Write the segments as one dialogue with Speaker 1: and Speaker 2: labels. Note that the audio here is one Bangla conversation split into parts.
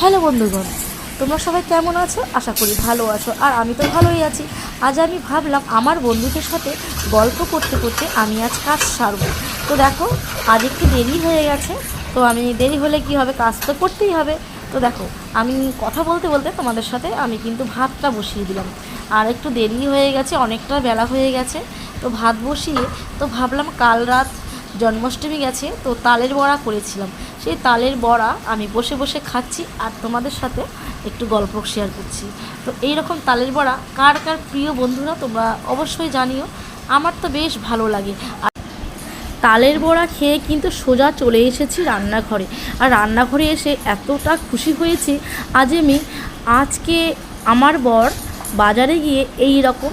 Speaker 1: হ্যালো বন্ধুগণ, তোমরা সবাই কেমন আছো? আশা করি ভালো আছো, আর আমি তো ভালোই আছি। আজ আমি ভাবলাম আমার বন্ধুদের সাথে গল্প করতে করতে আমি আজ কাজ সারবো। তো দেখো, আজ একটু দেরি হয়ে গেছে, তো আমি দেরি হলে কি হবে? কাজ তো করতেই হবে। তো দেখো, আমি কথা বলতে বলতে তোমাদের সাথে আমি কিন্তু ভাতটা বসিয়ে দিলাম। আর একটু দেরি হয়ে গেছে, অনেকটা বেলা হয়ে গেছে, তো ভাত বসিয়ে তো ভাবলাম কাল রাত জন্মাষ্টমী গেছে, তো তালের বড়া করেছিলাম। সেই তালের বড়া আমি বসে বসে খাচ্ছি আর তোমাদের সাথে একটু গল্প শেয়ার করছি। তো এই রকম তালের বড়া কার কার প্রিয় বন্ধুরা তোমরা অবশ্যই জানিও, আমার তো বেশ ভালো লাগে। আর তালের বড়া খেয়ে কিন্তু সোজা চলে এসেছি রান্নাঘরে। আর রান্নাঘরে এসে এতটা খুশি হয়েছি, আজ আমি, আজকে আমার বর বাজারে গিয়ে এই রকম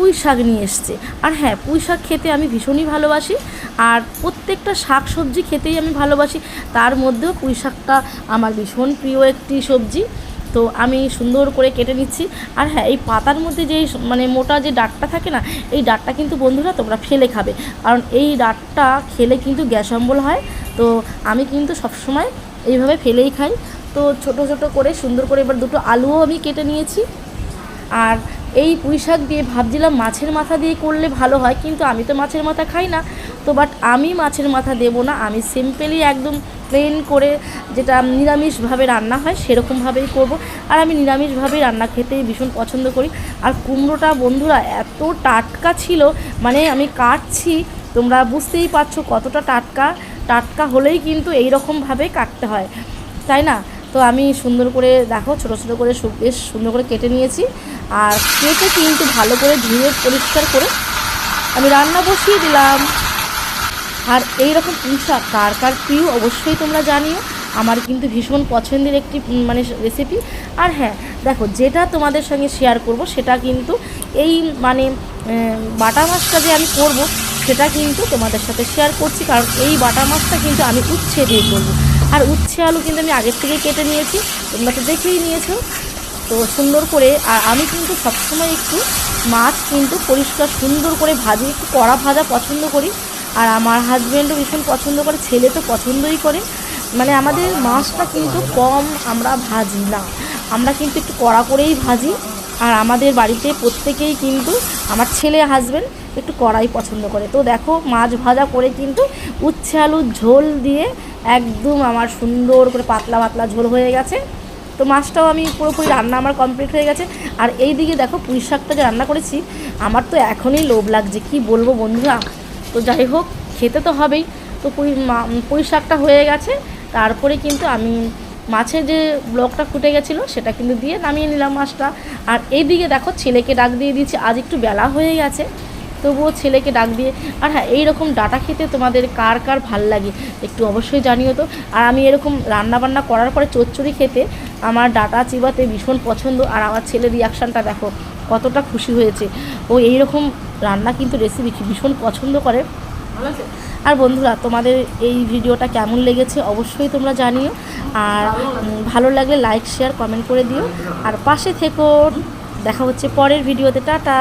Speaker 1: পুঁই শাক নিয়ে এসছে। আর হ্যাঁ পুঁই শাক খেতে আমি ভীষণই ভালোবাসি। আর প্রত্যেকটা শাক সবজি খেতেই আমি ভালোবাসি। তার মধ্যেও পুঁই শাকটা আমার ভীষণ প্রিয় একটি সবজি। তো আমি সুন্দর করে কেটে নিচ্ছি। আর হ্যাঁ এই পাতার মধ্যে যে মানে মোটা যে ডাঁটটা থাকে না, এই ডাঁটটা কিন্তু বন্ধুরা তোমরা ফেলে খাবে। কারণ এই ডাঁটটা খেলে কিন্তু গ্যাস অম্বল হয়। তো আমি কিন্তু সবসময় এইভাবে ফেলেই খাই। তো ছোট ছোট করে সুন্দর করে এবার দুটো আলুও আমি কেটে নিয়েছি। আর এই পুঁই শাক দিয়ে ভাবছিলাম মাছের মাথা দিয়ে করলে ভালো হয়, কিন্তু আমি তো মাছের মাথা খাই না। তো বাট আমি মাছের মাথা দেব না, আমি সিম্পলি একদম প্লেন করে যেটা নিরামিষভাবে রান্না হয় সেরকমভাবেই করব। আর আমি নিরামিষভাবেই রান্না খেতেই ভীষণ পছন্দ করি। আর কুমড়োটা বন্ধুরা এত টাটকা ছিল মানে আমি কাটছি, তোমরা বুঝতেই পারছ কতটা টাটকা। টাটকা হলেই কিন্তু এই রকমভাবে কাটতে হয়, তাই না? তো আমি সুন্দর করে, দেখো ছোটো ছোটো করে বেশ সুন্দর করে কেটে নিয়েছি। আর কেটে কিন্তু ভালো করে ধুয়ে পরিষ্কার করে আমি রান্না বসিয়ে দিলাম। আর এই রকম পুঁশাক কার কার প্রিয় অবশ্যই তোমরা জানিও। আমার কিন্তু ভীষণ পছন্দের একটি মানে রেসিপি আর হ্যাঁ দেখো যেটা তোমাদের সঙ্গে শেয়ার করব সেটা কিন্তু এই মানে বাটা মাছটা যে আমি করব সেটা কিন্তু তোমাদের সাথে শেয়ার করছি। কারণ এই বাটা মাছটা কিন্তু আমি উচ্ছে দিয়ে করব। আর উচ্ছে আলু কিন্তু আমি আগের থেকে কেটে নিয়েছি, তোমরা তো দেখেই নিয়েছো। তো সুন্দর করে, আর আমি কিন্তু সবসময় একটু মাছ কিন্তু পরিষ্কার সুন্দর করে ভাজি, একটু কড়া ভাজা পছন্দ করি। আর আমার হাজব্যান্ডও ভীষণ পছন্দ করে, ছেলে তো পছন্দই করে। মানে আমাদের মাছটা কিন্তু কম আমরা ভাজি না। আমরা কিন্তু একটু কড়া করেই ভাজি। আর আমাদের বাড়িতে প্রত্যেকেই কিন্তু আমার ছেলে হাজব্যান্ড একটু কড়াই পছন্দ করে। তো দেখো মাছ ভাজা করে কিন্তু উচ্ছে আলুর ঝোল দিয়ে একদম আমার সুন্দর করে পাতলা পাতলা ঝোল হয়ে গেছে। তো মাছটাও আমি পুরোপুরি রান্না আমার কমপ্লিট হয়ে গেছে। আর এই দিকে দেখো পুঁই শাকটা যে রান্না করেছি, আমার তো এখনই লোভ লাগছে, কি বলব বন্ধুরা? তো যাই হোক, খেতে তো হবেই। তো পুঁই পুঁই শাকটা হয়ে গেছে। তারপরে কিন্তু আমি মাছের যে ব্লকটা ফুটে গেছিল, সেটা কিন্তু দিয়ে নামিয়ে নিলাম মাছটা। আর এইদিকে দেখো ছেলেকে ডাক দিয়ে দিয়েছি, আজ একটু বেলা হয়ে গেছে। তবুও ছেলেকে ডাক দিয়ে, আর হ্যাঁ এইরকম ডাটা খেতে তোমাদের কার কার ভালো লাগে একটু অবশ্যই জানিও তো। আর আমি এরকম রান্না বান্না করার পরে চচ্চড়ি খেতে, আমার ডাটা চিবাতে ভীষণ পছন্দ, আর আমার ছেলের রিয়াকশানটা দেখো কতটা খুশি হয়েছে। ও এই রকম রান্না কিন্তু রেসিপি ভীষণ পছন্দ করে। আর বন্ধুরা, তোমাদের এই ভিডিওটা কেমন লেগেছে অবশ্যই তোমরা জানিও। আর ভালো লাগলে লাইক শেয়ার কমেন্ট করে দিও। আর পাশে থেকো, দেখা হচ্ছে পরের ভিডিওতে। টাটা!